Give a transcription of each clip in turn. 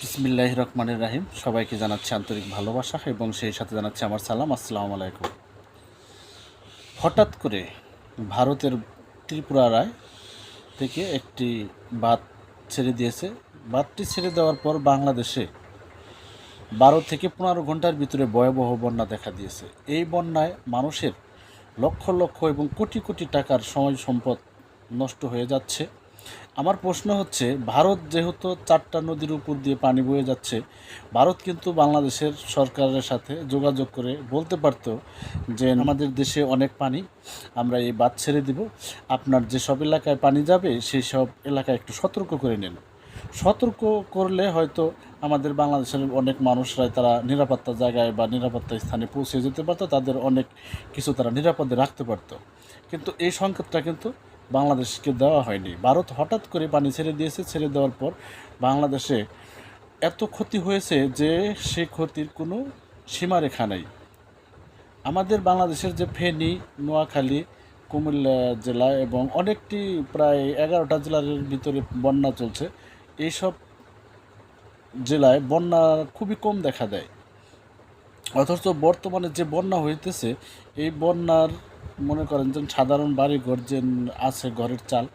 বিসমিল্লাহ রহমানের রাহিম। সবাইকে জানাচ্ছি আন্তরিক ভালোবাসা এবং সেই সাথে জানাচ্ছি আমার সালাম। আসসালামু আলাইকুম। হঠাৎ করে ভারতের ত্রিপুরা রায় থেকে একটি বাঁধ ছেড়ে দিয়েছে। বাঁধটি ছেড়ে দেওয়ার পর বাংলাদেশে বারো থেকে পনেরো ঘণ্টার ভিতরে ভয়াবহ বন্যা দেখা দিয়েছে। এই বন্যায় মানুষের লক্ষ লক্ষ এবং কোটি কোটি টাকার সময় সম্পদ নষ্ট হয়ে যাচ্ছে। আমার প্রশ্ন হচ্ছে, ভারত যেহেতু চারটা নদীর উপর দিয়ে পানি বয়ে যাচ্ছে, ভারত কিন্তু বাংলাদেশের সরকারের সাথে যোগাযোগ করে বলতে পারতো যে, আমাদের দেশে অনেক পানি, আমরা এই বাদ ছেড়ে দিব। আপনার যেসব এলাকায় পানি যাবে সেই সব এলাকায় একটু সতর্ক করে নেন। সতর্ক করলে হয়তো আমাদের বাংলাদেশের অনেক মানুষরাই তারা নিরাপত্তা জায়গায় বা নিরাপত্তা স্থানে পৌঁছে যেতে পারতো, তাদের অনেক কিছু তারা নিরাপদে রাখতে পারতো। কিন্তু এই সংকেতটা কিন্তু বাংলাদেশকে দেওয়া হয়নি। ভারত হঠাৎ করে পানি ছেড়ে দিয়েছে, ছেড়ে দেওয়ার পর বাংলাদেশে এত ক্ষতি হয়েছে যে সে ক্ষতির কোনো সীমারেখা নেই। আমাদের বাংলাদেশের যে ফেনী, নোয়াখালী, কুমিল্লা জেলা এবং অনেকটি প্রায় এগারোটা জেলার ভিতরে বন্যা চলছে, এইসব জেলায় বন্যা খুবই কম দেখা দেয়। অথচ বর্তমানে যে বন্যা হইতেছে, এই বন্যার মনে করেন যে সাধারণ বাড়ি ঘর যে আছে ঘরের চাল,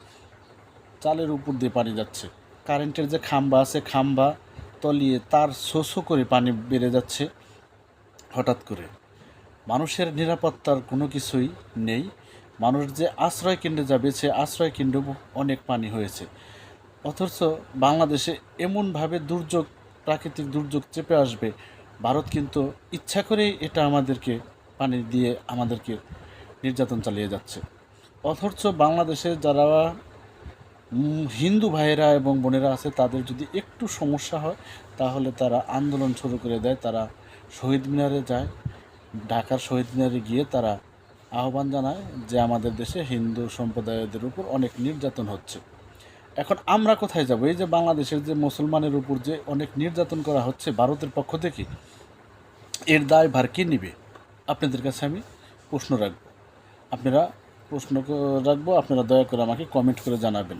চালের উপর দিয়ে পানি যাচ্ছে। কারেন্টের যে খাম্বা আছে খাম্বা তলিয়ে তার শোষো করে পানি বেড়ে যাচ্ছে হঠাৎ করে। মানুষের নিরাপত্তার কোনো কিছুই নেই। মানুষ যে আশ্রয় কেন্দ্রে যাবে, সে আশ্রয় কেন্দ্র অনেক পানি হয়েছে। অথচ বাংলাদেশে এমনভাবে দুর্যোগ, প্রাকৃতিক দুর্যোগ চেপে আসবে। ভারত কিন্তু ইচ্ছা করেই এটা আমাদেরকে পানি দিয়ে আমাদেরকে নির্যাতন চালিয়ে যাচ্ছে। অথচ বাংলাদেশে যারা হিন্দু ভাইয়েরা এবং বোনেরা আছে, তাদের যদি একটু সমস্যা হয়, তাহলে তারা আন্দোলন শুরু করে দেয়, তারা শহীদ মিনারে যায়। ঢাকার শহীদ মিনারে গিয়ে তারা আহ্বান জানায় যে আমাদের দেশে হিন্দু সম্প্রদায়দের উপর অনেক নির্যাতন হচ্ছে। এখন আমরা কোথায় যাব? এই যে বাংলাদেশের যে মুসলমানের উপর যে অনেক নির্যাতন করা হচ্ছে, ভারতের পক্ষ থেকে, এর দায় ভার কে নিবে? আপনাদের কাছে আমি প্রশ্ন রাখব। আপনারা প্রশ্ন রাখব, আপনারা দয়া করে আমাকে কমেন্ট করে জানাবেন।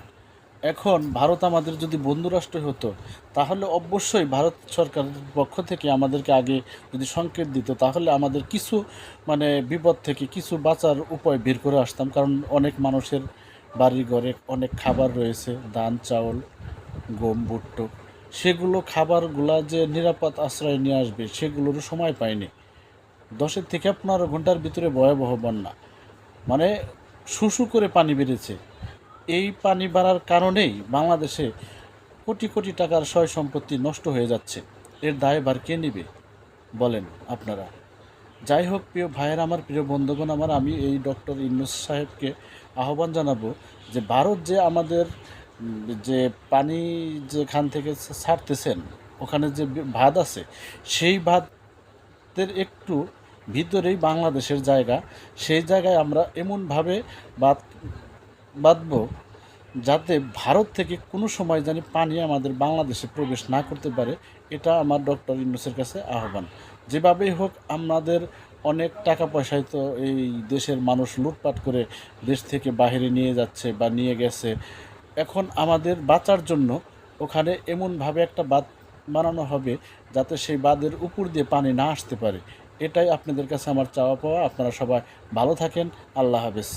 এখন ভারত আমাদের যদি বন্ধু রাষ্ট্র হতো, তাহলে অবশ্যই ভারত সরকারের পক্ষ থেকে আমাদেরকে আগে যদি সংকেত দিত, তাহলে আমাদের কিছু মানে বিপদ থেকে কিছু বাঁচার উপায় বের করে আসতাম। কারণ অনেক মানুষের বাড়ি ঘরে অনেক খাবার রয়েছে, ধান, চাউল, গম, ভুট্টো। সেগুলো খাবারগুলা যে নিরাপদ আশ্রয় নিয়ে আসবে সেগুলোরও সময় পায়নি দশের থেকে পনেরো ঘণ্টার ভিতরে ভয়াবহ বন্যা। মানে শুশু করে পানি বেড়েছে। এই পানি বাড়ার কারণেই বাংলাদেশে কোটি কোটি টাকার সয় সম্পত্তি নষ্ট হয়ে যাচ্ছে। এর দায়ভার কে নেবে? বলেন আপনারা। যাই হোক, প্রিয় ভাইয়ের আমার, প্রিয় বন্ধুগণ আমার, আমি এই ডক্টর ইন্নুস সাহেবকে আহ্বান জানাব যে ভারত যে আমাদের যে পানি যেখান থেকে ছাড়তেছেন, ওখানে যে ভাত আছে, সেই ভাতের একটু ভিতরেই বাংলাদেশের জায়গা, সেই জায়গায় আমরা এমনভাবে বাদ, বাঁধবো যাতে ভারত থেকে কোনো সময় জানি পানি আমাদের বাংলাদেশে প্রবেশ না করতে পারে, এটা আমার ডক্টর ইউনুসের কাছে আহ্বান। যেভাবেই হোক, আমাদের অনেক টাকা পয়সায় তো এই দেশের মানুষ লুটপাট করে দেশ থেকে বাইরে নিয়ে যাচ্ছে বা নিয়ে গেছে। এখন আমাদের বাঁচার জন্য ওখানে এমনভাবে একটা বাঁধ বানানো হবে যাতে সেই বাঁধের উপর দিয়ে পানি না আসতে পারে। এটাই আপনাদের কাছে আমার চাওয়া পাওয়া। আপনারা সবাই ভালো থাকেন। আল্লাহ হাফেজ।